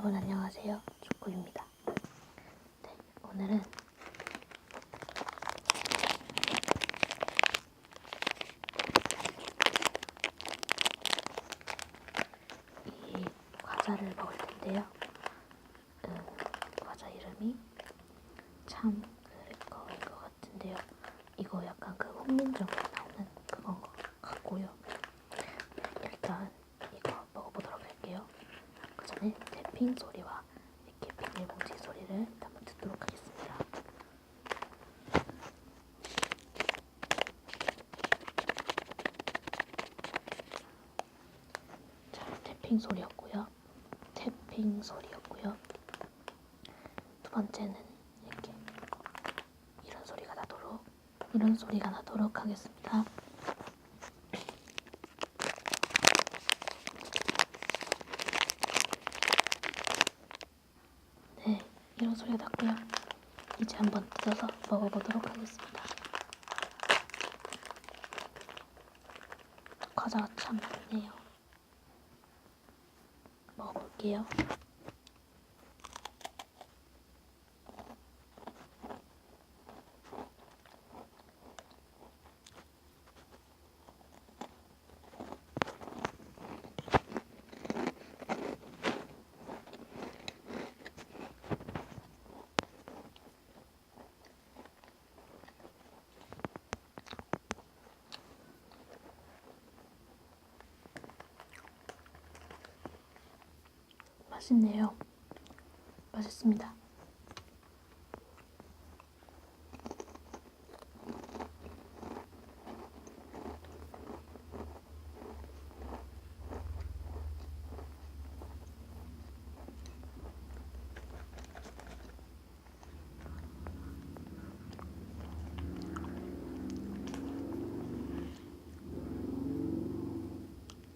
여러분 안녕하세요. 조코입니다. 네, 오늘은 이 과자를 먹을 텐데요. 음, 과자 이름이 참 그거인 것 같은데요. 이거 약간 그 홍민정에 나오는 그건 것 같고요. 일단 이거 먹어보도록 할게요. 그 전에 탭 핑 소리와 이렇게 비닐봉지 소리를 한번 듣도록 하겠습니다. 자, 탭핑 소리였고요. 탭핑 소리였고요. 두 번째는 이렇게 이런 소리가 나도록 이런 소리가 나도록 하겠습니다. 네, 이런 소리가 났고요. 이제 한번 뜯어서 먹어보도록 하겠습니다. 과자가 참 많네요. 먹어볼게요. 맛있네요. 맛있습니다.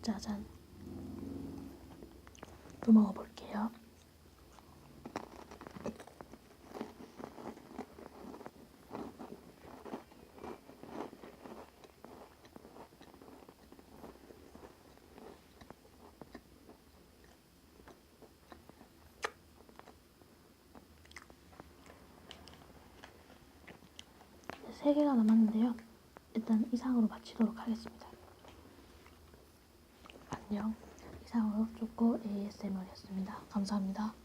짜잔. 또 먹어볼게요. 세 개가 남았는데요. 일단 이상으로 마치도록 하겠습니다. 안녕. 이상으로 쪼꼬 ASMR이었습니다. 감사합니다.